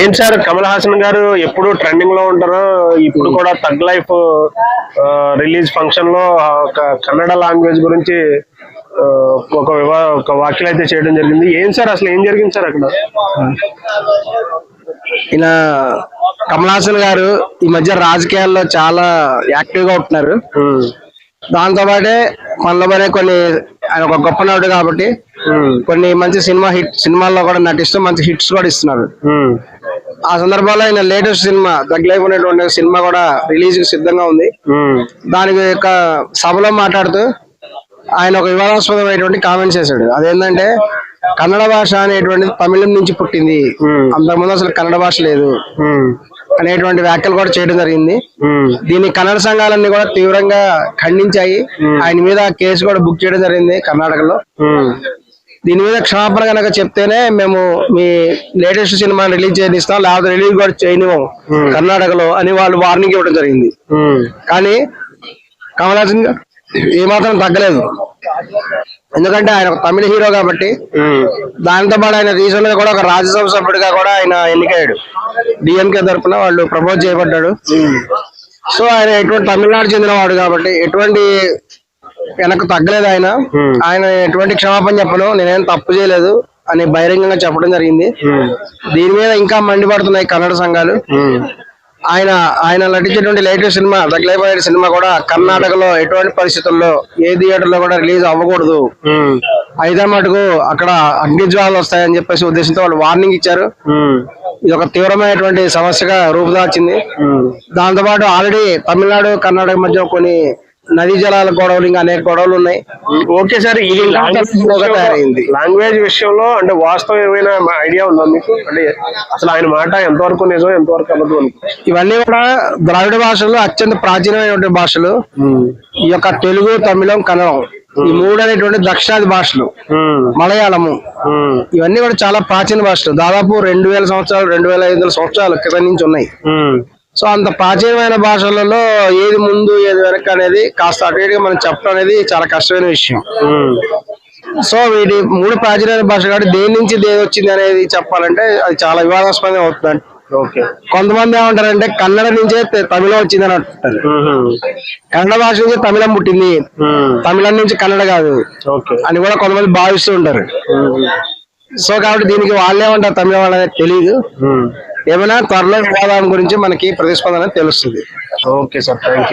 ఏంటి సార్ కమల్ హాసన్ గారు ఎప్పుడు ట్రెండింగ్లో ఉంటారు ఇప్పుడు కూడా తగ్ లైఫ్ రిలీజ్ ఫంక్షన్లో ఒక కన్నడ లాంగ్వేజ్ గురించి ఒక వివా ఒక వ్యాఖ్యలు అయితే చేయడం జరిగింది. ఏం సార్ అసలు ఏం జరిగింది సార్ అక్కడ? ఈయన కమల్ హాసన్ గారు ఈ మధ్య రాజకీయాల్లో చాలా యాక్టివ్గా ఉంటున్నారు. ఉమ్, దాంతో పాటే మనలోనే కొన్ని ఆయన ఒక గొప్ప నటుడు కాబట్టి కొన్ని మంచి సినిమా హిట్ సినిమాల్లో కూడా నటిస్తూ మంచి హిట్స్ కూడా ఇస్తున్నారు. ఆ సందర్భంలో ఆయన లేటెస్ట్ సినిమా దగ్గరైపు ఉన్నటువంటి సినిమా కూడా రిలీజ్కి సిద్ధంగా ఉంది. దానికి యొక్క సభలో మాట్లాడుతూ ఆయన ఒక వివాదాస్పదమైనటువంటి కామెంట్స్ చేశాడు. అదేంటంటే కన్నడ భాష అనేటువంటిది తమిళం నుంచి పుట్టింది. అంతకుముందు అసలు కన్నడ భాష లేదు. అనేటువంటి వ్యాఖ్యలు కూడా చేయడం జరిగింది. దీన్ని కన్నడ సంఘాలన్నీ కూడా తీవ్రంగా ఖండించాయి. ఆయన మీద కేసు కూడా బుక్ చేయడం జరిగింది కర్ణాటకలో. దీని మీద క్షమాపణ కనుక చెప్తేనే మేము మీ లేటెస్ట్ సినిమా రిలీజ్ చేయనిస్తాం లేకపోతే రిలీజ్ కూడా చేయనివ్వం కర్ణాటకలో అని వాళ్ళు వార్నింగ్ ఇవ్వడం జరిగింది. కానీ కమల్ హాసన్ ఏమాత్రం తగ్గలేదు. ఎందుకంటే ఆయన ఒక తమిళ హీరో కాబట్టి దాంతో పాటు ఆయన రీసెంట్గా కూడా ఒక రాజ్యసభ సభ్యుడిగా కూడా ఆయన ఎన్నికయ్యాడు. డిఎంకే తరఫున వాళ్ళు ప్రపోజ్ చేయబడ్డాడు. సో ఆయన ఎటువంటి తమిళనాడు చెందినవాడు కాబట్టి ఎటువంటి వెనక్కు తగ్గలేదు ఆయన. ఆయన ఎటువంటి క్షమాపణ చెప్పను. నేనేం తప్పు చేయలేదు అని బహిరంగంగా చెప్పడం జరిగింది. దీని మీద ఇంకా మండిపడుతున్నాయి కన్నడ సంఘాలు. ఆయన ఆయన నటించేటువంటి లేటెస్ట్ సినిమా దగ్గరైపోయిన సినిమా కూడా కర్ణాటకలో ఎటువంటి పరిస్థితుల్లో ఏ థియేటర్లో కూడా రిలీజ్ అవ్వకూడదు. అయితే మటుకు అక్కడ అగ్నిజ్వాలలు వస్తాయని చెప్పేసి ఉద్దేశంతో వాళ్ళు వార్నింగ్ ఇచ్చారు. ఇది ఒక తీవ్రమైనటువంటి సమస్యగా రూపుదాల్చింది. ఉమ్. దాంతో పాటు ఆల్రెడీ తమిళనాడు కర్ణాటక మధ్య కొన్ని నదీ జలాల గొడవలు ఇంకా అనేక గొడవలు ఉన్నాయి. ఓకే సార్ ఈ తయారైంది. లాంగ్వేజ్ విషయంలో అంటే వాస్తవం ఏమైనా ఐడియా ఉందా మీకు? అంటే అసలు ఆయన మాట ఎంతవరకు నిజం ఎంతవరకు అబద్ధం ఇవన్నీ కూడా ద్రావిడ భాషల్లో అత్యంత ప్రాచీనమైనటువంటి భాషలు. ఈ యొక్క తెలుగు తమిళం కన్నడం ఈ మూడు అనేటువంటి దక్షిణాది భాషలు. మలయాళము. ఇవన్నీ కూడా చాలా ప్రాచీన భాషలు. దాదాపు రెండు వేల సంవత్సరాలు రెండు వేల ఐదు వందల సంవత్సరాల క్రితం నుంచి ఉన్నాయి. సో అంత ప్రాచీనమైన భాషలలో ఏది ముందు ఏది వెనక అనేది కాస్త అటు మనం చెప్పడం అనేది చాలా కష్టమైన విషయం. సో వీటి మూడు ప్రాచీనమైన భాషలు కాబట్టి దేని నుంచి దేని వచ్చింది అనేది చెప్పాలంటే అది చాలా వివాదాస్పదం అవుతుంది ఓకే. కొంతమంది ఏమంటారంటే కన్నడ నుంచే తమిళం వచ్చిందని అంటారు. కన్నడ భాష నుంచి తమిళం పుట్టింది. తమిళం నుంచి కన్నడ కాదు. అని కూడా కొంతమంది భావిస్తూ ఉంటారు. సో కాబట్టి దీనికి వాళ్ళేమంటారు తమిళం వాళ్ళనేది తెలియదు ఏమైనా త్వరలో వివాదాల గురించి మనకి ప్రతిస్పందన తెలుస్తుంది. Okay sir thank you